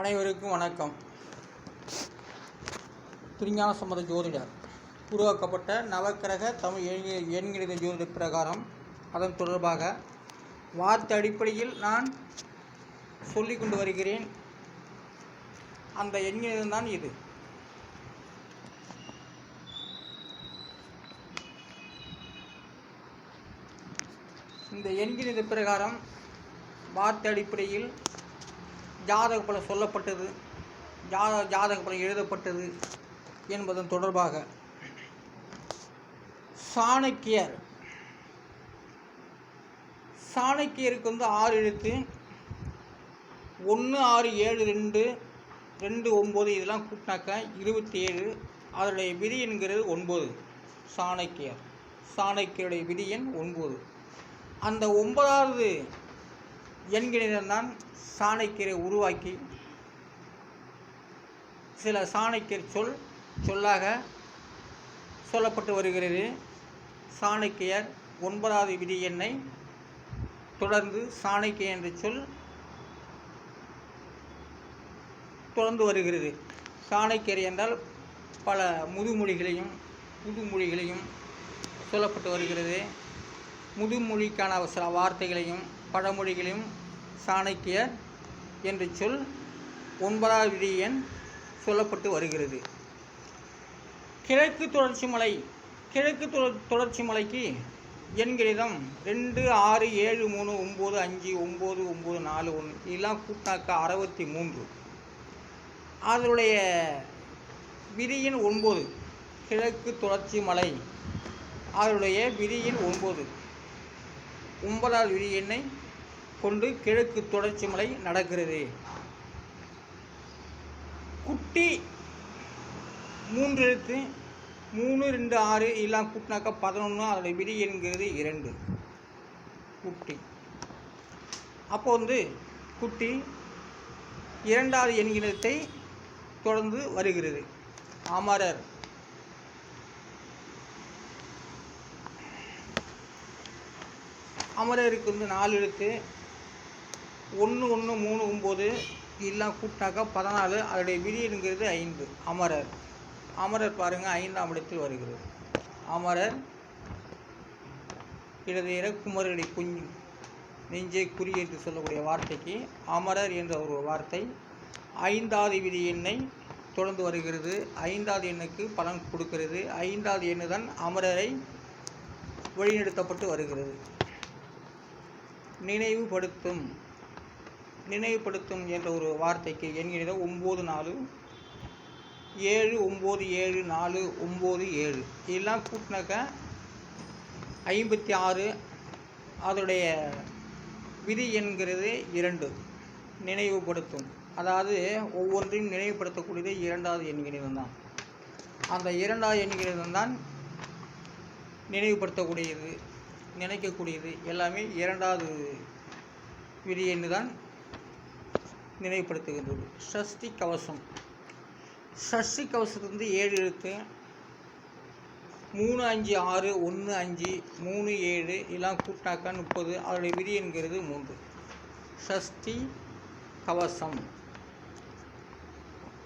அனைவருக்கும் வணக்கம். திருஞான சம்மத ஜோதிடர். உருவாக்கப்பட்ட நவக்கிரக தமிழ் எண்கி- ஜோதிட பிரகாரம் அதன் தொடர்பாக வார்த்தை அடிப்படையில் நான் சொல்லிக் கொண்டு வருகிறேன். அந்த எண்கிணிதம்தான் இது. இந்த எண்கணித பிரகாரம் வார்த்தை அடிப்படையில் ஜாதக பலம் சொல்லப்பட்டது. ஜாத ஜாதக பலம் எழுதப்பட்டது என்பதன் தொடர்பாக சாணக்கியர் சாணக்கியருக்கு வந்து ஆறு எழுத்து ஒன்று ஆறு ஏழு ரெண்டு ரெண்டு ஒம்பது இதெல்லாம் கூட்டினாக்க இருபத்தி ஏழு அதனுடைய விதி என்கிறது ஒன்பது. சாணக்கியர். சாணக்கியருடைய விதி எண் ஒன்பது. அந்த ஒன்பதாவது எண்கணிதம் தான் சாணக்கியரை உருவாக்கி சில சாணக்கியர் சொல் சொல்லாக சொல்லப்பட்டு வருகிறது. சாணக்கியர் ஒன்பதாவது விதி எண்ணை தொடர்ந்து சாணக்கிய என்ற சொல் தொடர்ந்து வருகிறது. சாணக்கியர் என்றால் பல முதுமொழிகளையும் புதுமொழிகளையும் சொல்லப்பட்டு வருகிறது. முதுமொழிக்கான சில வார்த்தைகளையும் பழமொழிகளையும் சாணக்கியர் என்ற சொல் ஒன்பதாவது விதி எண் சொல்லப்பட்டு வருகிறது. கிழக்கு தொடர்ச்சி மலை கிழக்கு தொடர் தொடர்ச்சி மலைக்கு எண்கிணிதம் ரெண்டு ஆறு ஏழு மூணு ஒம்பது அஞ்சு ஒம்பது ஒம்பது நாலு ஒன்று இதெல்லாம் கூட்டாக்க அறுபத்தி மூன்று. அதனுடைய விதியின் ஒன்பது கிழக்கு தொடர்ச்சி மலை அதனுடைய விதியின் ஒன்பது. ஒன்பதாவது விதி எண்ணை கொண்டு கிழக்கு தொடர்ச்சி மலை நடக்கிறது. குட்டி மூன்று எழுத்து மூணு ரெண்டு ஆறு எல்லாம் கூட்டினாக்கா பதினொன்று அதோடைய விதி என்கிறது இரண்டு. குட்டி. அப்போ வந்து குட்டி இரண்டாவது என்கிறதை தொடர்ந்து வருகிறது. அமரர் அமரருக்கு வந்து நாலு எழுத்து ஒன்று ஒன்று மூணு ஒம்பது எல்லாம் கூட்டினாக்கா பதினாலு அதோடைய விதிங்கிறது ஐந்து. அமரர். அமரர் பாருங்கள் ஐந்தாம் இடத்தில் வருகிறது அமரர் இடது இற குமரடி குஞ்சு. நெஞ்சை குறி என்று சொல்லக்கூடிய வார்த்தைக்கு அமரர் என்ற ஒரு வார்த்தை. ஐந்தாவது விதி எண்ணை தொடர்ந்து வருகிறது. ஐந்தாவது எண்ணுக்கு பலன் கொடுக்கிறது. ஐந்தாவது எண்ணு தான் அமரரை வழிநடத்தப்பட்டு வருகிறது. நினைவுபடுத்தும். நினைவுபடுத்தும் என்ற ஒரு வார்த்தைக்கு எண்கிறத ஒம்பது நாலு ஏழு ஒம்பது ஏழு நாலு ஒம்பது ஏழு. இதெல்லாம் கூட்டினாக்க ஐம்பத்தி ஆறு அதோடைய விதி என்கிறது இரண்டு. நினைவுபடுத்தும். அதாவது ஒவ்வொன்றையும் நினைவுபடுத்தக்கூடியது இரண்டாவது எண்கணிதம் தான் அந்த இரண்டாவது எண்கணிதம் தான் நினைவுபடுத்தக்கூடியது நினைக்கக்கூடியது. எல்லாமே இரண்டாவது விதி என்று தான் நினைவுபடுத்துகின்றது. ஷஷ்டி கவசம். ஷஷ்டி கவசத்துலேருந்து ஏழு எழுத்து மூணு அஞ்சு ஆறு ஒன்று அஞ்சு மூணு ஏழு எல்லாம் கூட்டாக்கா முப்பது அதோடைய விதி என்கிறது மூன்று. ஷஷ்டி கவசம்.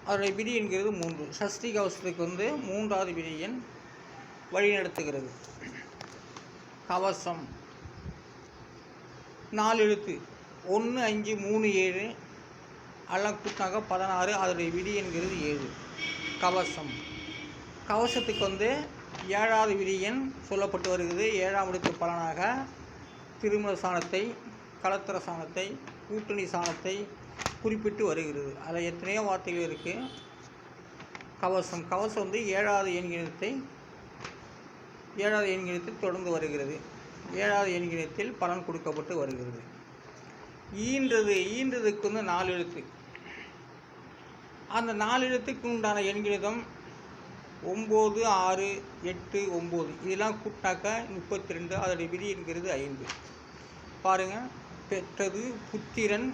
அதோடைய விதி என்கிறது மூன்று. ஷஷ்டி கவசத்துக்கு வந்து மூன்றாவது விதியின் வழிநடத்துகிறது. கவசம். நாலு எழுத்து ஒன்று அஞ்சு மூணு ஏழு எல்லாம் பதினாறு அதனுடைய விதி என்கிறது ஏழு. கவசம். கவசத்துக்கு வந்து ஏழாவது விதியன் சொல்லப்பட்டு வருகிறது. ஏழாம் இடத்து பலனாக திருமண சாணத்தை கலத்திர சாணத்தை கூட்டணி சாணத்தை குறிப்பிட்டு வருகிறது. அதில் எத்தனையோ வார்த்தைகள் இருக்குது கவசம். கவசம் வந்து ஏழாவது எண்கிணத்தை ஏழாவது எண்கிணத்தில் தொடர்ந்து வருகிறது. ஏழாவது எண்கிணத்தில் பலன் கொடுக்கப்பட்டு வருகிறது. ஈன்றது ஈன்றதுக்கு வந்து நாலு எழுத்து. அந்த நாலெழுத்துக்கு உண்டான எண்கிணிதம் ஒம்பது ஆறு எட்டு ஒம்பது. இதெல்லாம் கூட்டாக்க முப்பத்தி ரெண்டு அதோடைய விதி என்கிறது ஐந்து. பாருங்கள் பெற்றது புத்திரன்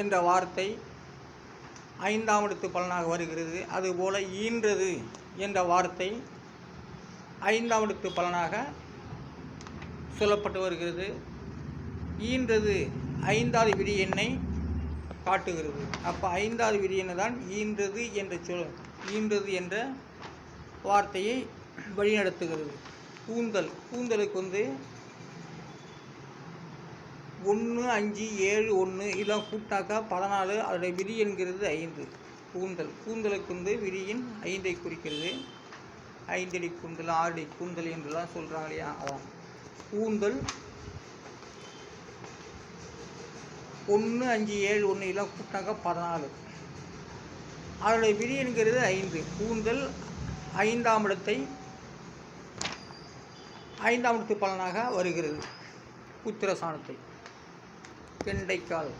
என்ற வார்த்தை ஐந்தாம் இடத்து பலனாக வருகிறது. அதுபோல் ஈன்றது என்ற வார்த்தை ஐந்தாம் இடத்து பலனாக சொல்லப்பட்டு வருகிறது. ஈன்றது ஐந்தாவது விதி எண்ணை காட்டுகிறது. அப்போ ஐந்தாவது விதியினை தான் ஈன்றது என்ற சொல் ஈன்றது என்ற வார்த்தையை வழிநடத்துகிறது. கூந்தல் கூந்தலுக்கு வந்து ஒன்று அஞ்சு ஏழு ஒன்று இதெல்லாம் கூட்டாக்கா பதினாலு அதோடைய விதி என்கிறது ஐந்து. கூந்தல் கூந்தலுக்கு வந்து விதியின் ஐந்தை குறிக்கிறது. ஐந்தடி கூந்தல் ஆறடி கூந்தல் என்றெல்லாம் சொல்கிறாங்க இல்லையா? அதான் கூந்தல் ஒன்று அஞ்சு ஏழு ஒன்று எல்லாம் கூட்டினாக்கா பதினாலு. அதனுடைய விதி ஐந்து. கூந்தல் ஐந்தாம் இடத்தை ஐந்தாம் இடத்து பலனாக வருகிறது. புத்திரசானத்தை. கெண்டைக்கால்.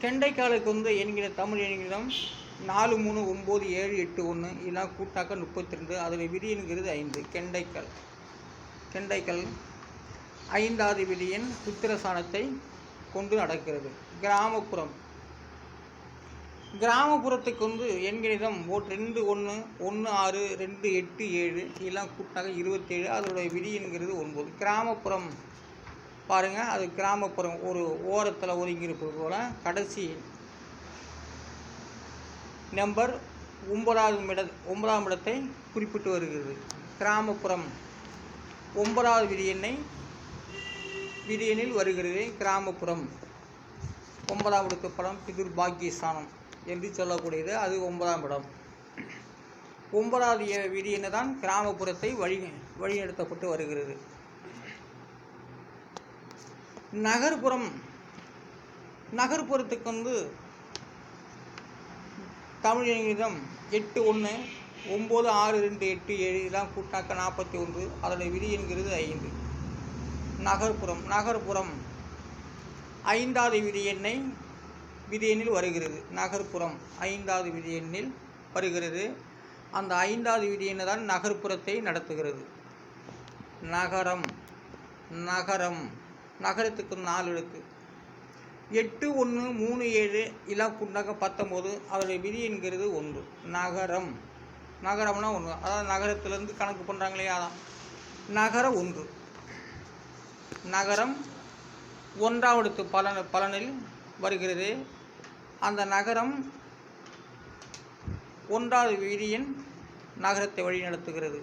கெண்டைக்காலுக்கு வந்து என்கிற தமிழ் என்கிறோம் நாலு மூணு ஒம்பது ஏழு எட்டு ஒன்று இதெல்லாம் கூட்டாக்க முப்பத்தி ரெண்டு அதில் விதிங்கிறது ஐந்து. கெண்டைக்கால். கெண்டைக்கல் ஐந்தாவது விதியின் புத்திரசானத்தை கொண்டு நடக்கிறது. கிராமப்புறம். கிராமப்புறத்துக்கு வந்து எண்கணிதம் ஓ ரெண்டு ஒன்று ஒன்று ஆறு ரெண்டு எட்டு ஏழு இதெல்லாம் கூட்டாக இருபத்தேழு அதோடைய விதி என்கிறது ஒன்பது. கிராமப்புறம் பாருங்கள் அது கிராமப்புறம் ஒரு ஓரத்தில் ஒதுங்கியிருப்பது போல் கடைசி நம்பர் ஒன்பதாவது இட ஒன்பதாம் இடத்தை குறிப்பிட்டு வருகிறது. கிராமப்புறம். ஒன்பதாவது விதி எண்ணை விதி வருகிறது கிராமப்புறம். ஒன்பதாம் படம் பிதுர் பாக்கியஸ்தானம் என்று சொல்லக்கூடியது. அது ஒன்பதாம் இடம் ஒன்பதாவது எ- விதி என்னதான் கிராமப்புறத்தை வழி வழிநடத்தப்பட்டு வருகிறது. நகர்ப்புறம் நகர்ப்புறத்துக்கு வந்து தமிழ் எட்டு ஒன்று ஒம்பது ஆறு ரெண்டு எட்டு ஏழு இதெல்லாம் கூட்டாக்க நாற்பத்தி ஒன்று அதோடைய விதி என்கிறது ஐந்து. நகர்ப்புறம் நகர்ப்புறம் ஐந்தாவது விதி எண்ணை விதி எண்ணில் வருகிறது. நகர்ப்புறம் ஐந்தாவது விதி எண்ணில் வருகிறது. அந்த ஐந்தாவது விதி எண்ணை தான் நகர்ப்புறத்தை நடத்துகிறது. நகரம் நகரம். நகரத்துக்கு நாலு எழுத்து எட்டு ஒன்று மூணு ஏழு இலா குண்டாக்க பத்தொம்போது அதோடைய விதி என்கிறது ஒன்று. நகரம். நகரம்னா ஒன்று. அதாவது நகரத்திலேருந்து கணக்கு பண்ணுறாங்களே அதான். நகரம் ஒன்று. நகரம் ஒன்றாவது பலன பலனில் வருகிறது. அந்த நகரம் ஒன்றாவது வீதியின் நகரத்தை வழிநடத்துகிறது.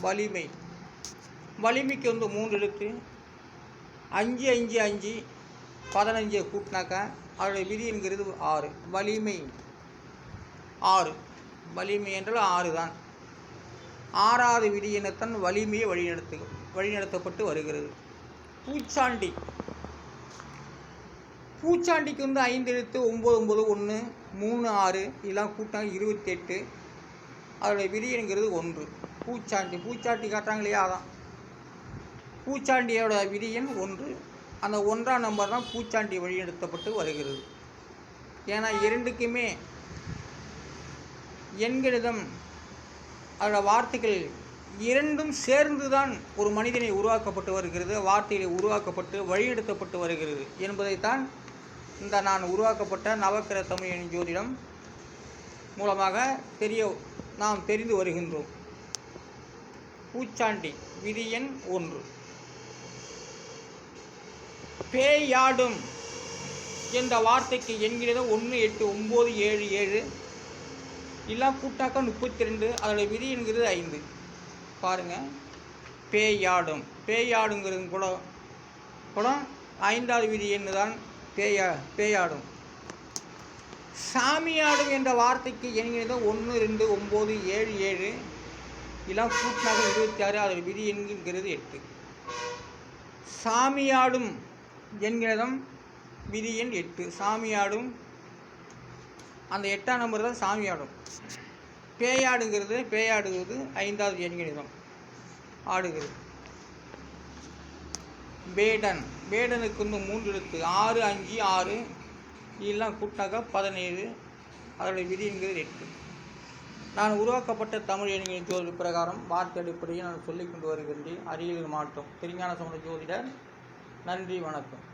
வலிமை. வலிமைக்கு வந்து மூன்று எழுத்து அஞ்சு அஞ்சு அஞ்சு பதினஞ்சு கூட்டினாக்கா அதோடைய விதி என்கிறது ஆறு. வலிமை. ஆறு. வலிமை என்றால் ஆறு தான். ஆறாவது விதி வலிமையை வழிநடத்து வழிநடத்தப்பட்டு வருகிறது. பூச்சாண்டி. பூச்சாண்டிக்கு வந்து ஐந்து எழுத்து ஒம்பது ஒம்பது ஒன்று மூணு ஆறு இதெல்லாம் கூட்டாங்க இருபத்தெட்டு. அதோடைய விரியனுங்கிறது ஒன்று. பூச்சாண்டி. பூச்சாண்டி காட்டுறாங்க இல்லையா அதான். பூச்சாண்டியோட விரியன் ஒன்று. அந்த ஒன்றாம் நம்பர் தான் பூச்சாண்டி வழிநடத்தப்பட்டு வருகிறது. ஏன்னா இரண்டுக்குமே எண்கணிதம் அதோட வார்த்தைகள் இரண்டும் சேர்ந்து தான் ஒரு மனிதனை உருவாக்கப்பட்டு வருகிறது வார்த்தையில் உருவாக்கப்பட்டு வழிநடத்தப்பட்டு வருகிறது என்பதைத்தான் இந்த நான் உருவாக்கப்பட்ட நவக்கிர தமிழின் ஜோதிடம் மூலமாக தெரிய நாம் தெரிந்து வருகின்றோம். பூச்சாண்டி விதி எண் ஒன்று. பேயாடும் என்ற வார்த்தைக்கு என்கிறதோ ஒன்று எட்டு ஒம்பது ஏழு ஏழு இல்லை கூட்டாக்க முப்பத்தி ரெண்டு அதோடைய விதி என்கிறது ஐந்து. பாருங்கள் பேயாடும். பேயாடுங்கிறது கூட கூட ஐந்தாவது விதி என்று தான் பேயா பேயாடும். சாமியாடும் என்ற வார்த்தைக்கு எண்கிறது ஒன்று ரெண்டு ஒம்பது ஏழு ஏழு எல்லாம் கூட்டாக இருபத்தி ஆறு அதோட விதி என்கிறது எட்டு. சாமியாடும் என்கிறதும் விதி எண் எட்டு. சாமியாடும் அந்த எட்டாம் நம்பர் தான் சாமியாடும். பேயாடுங்கிறது பேயாடுங்கிறது ஐந்தாவது எண்கணிதம் ஆடுகிறது. பேடன். பேடனுக்கு வந்து மூன்று எழுத்து. ஆறு அஞ்சு ஆறு இதெல்லாம் கூட்டாக பதினேழு. அதோடைய விதிங்கிறது எட்டு. நான் உருவாக்கப்பட்ட தமிழ் எண்களின் ஜோதி பிரகாரம் வார்த்தை அடிப்படையில் நான் சொல்லிக் கொண்டு வருகின்றேன். அரியலூர் மாவட்டம் திருஞான சமுத ஜோதிடர் நன்றி வணக்கம்.